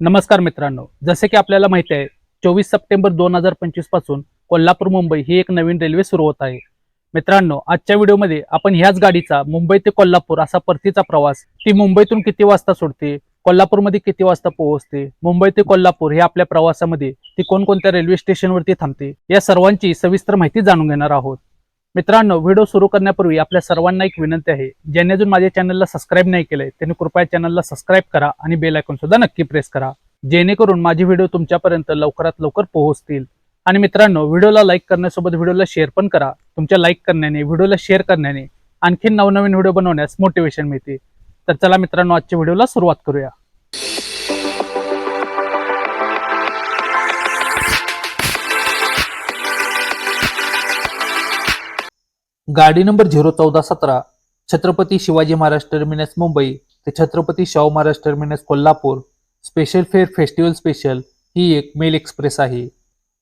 नमस्कार मित्रांनो. जसे की आपल्याला माहिती आहे चोवीस सप्टेंबर दोन हजार पंचवीसपासून कोल्हापूर मुंबई ही एक नवीन रेल्वे सुरू होत आहे. मित्रांनो आजच्या व्हिडिओमध्ये आपण ह्याच गाडीचा मुंबई ते कोल्हापूर असा परतीचा प्रवास ती मुंबईतून किती वाजता सुटते कोल्हापूरमध्ये किती वाजता पोहोचते मुंबई ते कोल्हापूर हे आपल्या प्रवासामध्ये ती कोणकोणत्या रेल्वे स्टेशनवरती थांबते या सर्वांची सविस्तर माहिती जाणून घेणार आहोत. मित्रांनो व्हिडिओ सुरू करण्यापूर्वी आपल्या सर्वांना एक विनंती आहे. ज्यांनी अजून माझ्या चॅनलला सबस्क्राईब नाही केलंय त्यांनी कृपया चॅनलला सबस्क्राईब करा आणि बेल आयकॉन सुद्धा नक्की प्रेस करा. जेणेकरून माझे व्हिडिओ तुमच्यापर्यंत लवकरात लवकर पोहोचतील. आणि मित्रांनो व्हिडिओला लाईक करण्यासोबत व्हिडिओला शेअर पण करा. तुमच्या लाईक करण्याने व्हिडिओला शेअर करण्याने आणखी नवनवीन व्हिडिओ बनवण्यास मोटिवेशन मिळते. तर चला मित्रांनो आजच्या व्हिडिओला सुरुवात करूया. गाडी नंबर झिरो चौदा सतरा छत्रपती शिवाजी महाराज टर्मिनस मुंबई ते Chhatrapati Shahu Maharaj terminus Kolhapur. Special fare festival special ही एक मेल एक्सप्रेस आहे.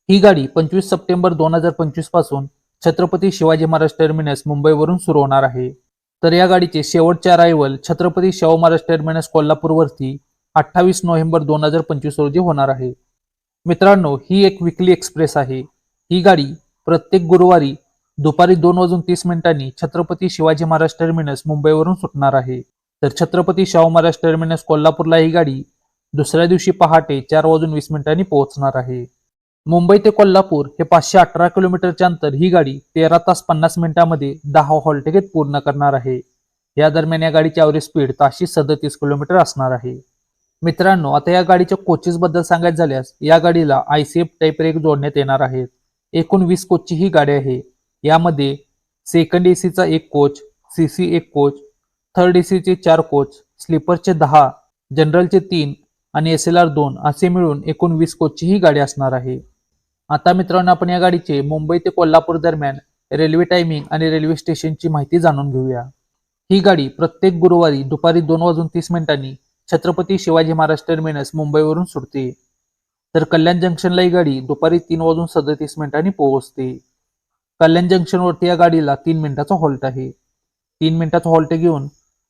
ही गाडी पंचवीस सप्टेंबर दोन हजार पंचवीसपासून छत्रपती शिवाजी महाराज टर्मिनस मुंबईवरून सुरू होणार आहे. तर या गाडीचे शेवटचे अरायवल छत्रपती शाहू महाराज टर्मिनस कोल्हापूरवरती अठ्ठावीस नोव्हेंबर दोन हजार पंचवीस रोजी होणार आहे. मित्रांनो ही एक विकली एक्सप्रेस आहे. ही गाडी प्रत्येक गुरुवारी दुपारी दोन वाजून तीस मिनिटांनी छत्रपती शिवाजी महाराज टर्मिनस मुंबईवरून सुटणार आहे. तर छत्रपती शाहू महाराज टर्मिनस कोल्हापूरला ही गाडी दुसऱ्या दिवशी पहाटे चार वाजून वीस मिनिटांनी पोहोचणार आहे. मुंबई ते कोल्हापूर हे पाचशे अठरा किलोमीटरच्या अंतर ही गाडी तेरा तास पन्नास मिनिटांमध्ये दहा हॉलटिकेत पूर्ण करणार आहे. या दरम्यान या गाडीची ॲव्हरेज स्पीड ताशी सदतीस किलोमीटर असणार आहे. मित्रांनो आता या गाडीच्या कोचेस बद्दल सांगायचं झाल्यास या गाडीला आयसीएफ टाईप रेक जोडण्यात येणार आहेत. एकूण वीस कोचची ही गाडी आहे. यामध्ये सेकंड ए सीचा एक कोच सी सी एक कोच थर्ड ए सीचे चार कोच स्लीपरचे दहा जनरलचे तीन आणि एस एल आर दोन असे मिळून एकूण वीस कोचची ही गाडी असणार आहे. आता मित्रांनो आपण या गाडीचे मुंबई ते कोल्हापूर दरम्यान रेल्वे टायमिंग आणि रेल्वे स्टेशनची माहिती जाणून घेऊया. ही गाडी प्रत्येक गुरुवारी दुपारी दोन वाजून तीस मिनिटांनी छत्रपती शिवाजी महाराज टर्मिनस मुंबईवरून सुटते. तर कल्याण जंक्शनला ही गाडी दुपारी तीन वाजून सदतीस मिनिटांनी पोहोचते. कल्याण जंक्शनवरती या गाडीला तीन मिनिटाचा हॉल्ट आहे. तीन मिनिटाचा हॉल्ट घेऊन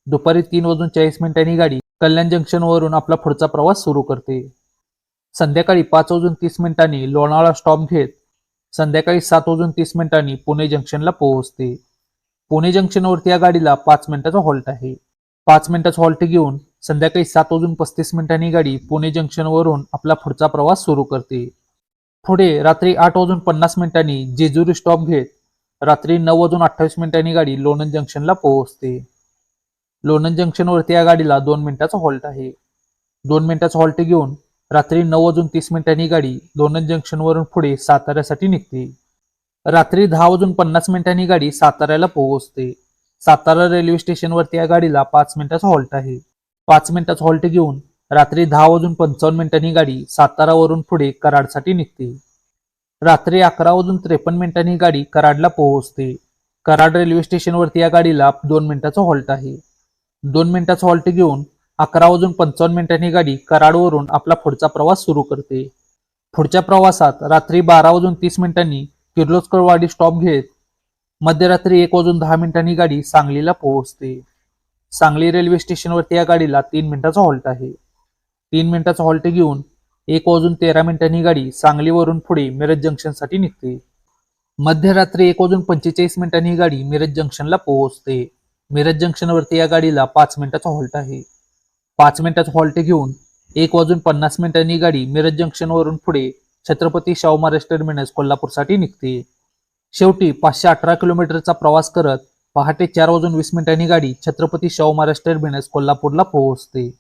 दुपारी तीन वाजून चाळीस मिनिटांनी गाडी कल्याण जंक्शनवरून आपला पुढचा प्रवास सुरू करते. संध्याकाळी पाच वाजून तीस मिनिटांनी लोणावळा स्टॉप घेत संध्याकाळी सात वाजून तीस मिनिटांनी पुणे जंक्शनला पोहोचते. पुणे जंक्शनवरती या गाडीला पाच मिनिटाचा हॉल्ट आहे. पाच मिनिटाचा हॉल्ट घेऊन संध्याकाळी सात वाजून पस्तीस मिनिटांनी गाडी पुणे जंक्शनवरून आपला पुढचा प्रवास सुरू करते. पुढे रात्री आठ वाजून पन्नास मिनिटांनी जेजुरी स्टॉप घेत रात्री नऊ वाजून अठ्ठावीस मिनिटांनी गाडी लोणंद जंक्शनला पोहोचते. लोणंद जंक्शनवरती या गाडीला दोन मिनिटाचा हॉल्ट आहे. दोन मिनिटाचा हॉल्ट घेऊन रात्री नऊ वाजून तीस मिनिटांनी गाडी लोणंद जंक्शनवरून पुढे साताऱ्यासाठी निघते. रात्री दहा वाजून पन्नास मिनिटांनी गाडी साताऱ्याला पोहोचते. सातारा रेल्वे स्टेशनवरती या गाडीला पाच मिनिटाचा हॉल्ट आहे. पाच मिनिटाचा हॉल्ट घेऊन रात्री दहा वाजून पंचावन्न मिनिटांनी गाडी सातारावरून पुढे कराडसाठी निघते. रात्री अकरा वाजून त्रेपन्न मिनिटांनी गाडी कराडला पोहोचते. कराड रेल्वे स्टेशनवरती या गाडीला दोन मिनिटाचा हॉल्ट आहे. दोन मिनिटाचा हॉल्ट घेऊन अकरा वाजून पंचावन्न मिनिटांनी गाडी कराडवरून आपला पुढचा प्रवास सुरू करते. पुढच्या प्रवासात रात्री बारा वाजून तीस मिनिटांनी किर्लोस्करवाडी स्टॉप घेत मध्यरात्री एक वाजून दहा मिनिटांनी गाडी सांगलीला पोहोचते. सांगली रेल्वे स्टेशनवरती या गाडीला तीन मिनिटाचा हॉल्ट आहे. तीन मिनिटाचा हॉल्ट घेऊन एक वाजून तेरा मिनिटांनी गाडी सांगलीवरून पुढे मिरज जंक्शनसाठी निघते. मध्यरात्री एक वाजून पंचेचाळीस मिनिटांनी ही गाडी मिरज जंक्शनला पोहोचते. मिरज जंक्शनवरती या गाडीला पाच मिनिटाचा हॉल्ट आहे. पाच मिनिटाचा हॉल्ट घेऊन एक वाजून पन्नास मिनिटांनी गाडी मिरज जंक्शनवरून पुढे छत्रपती शाहू महाराज टर्मिनस कोल्हापूरसाठी निघते. शेवटी पाचशे अठरा किलोमीटरचा प्रवास करत पहाटे चार वाजून वीस मिनिटांनी गाडी छत्रपती शाहू महाराज टर्मिनस कोल्हापूरला पोहोचते.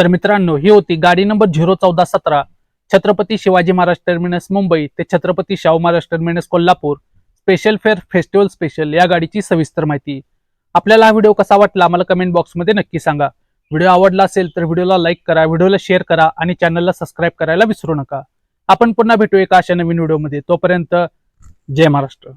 तर मित्रांनो ही होती गाडी नंबर झिरो चौदा सतरा छत्रपती शिवाजी महाराज टर्मिनस मुंबई ते Chhatrapati Shahu Maharaj terminus Kolhapur special fare festival special या गाडीची सविस्तर माहिती. आपल्याला हा व्हिडिओ कसा वाटला मला कमेंट बॉक्समध्ये नक्की सांगा. व्हिडिओ आवडला असेल तर व्हिडिओला लाईक करा व्हिडिओला शेअर करा आणि चॅनलला सबस्क्राईब करायला विसरू नका. आपण पुन्हा भेटू एका अशा नवीन व्हिडिओमध्ये. तोपर्यंत जय महाराष्ट्र.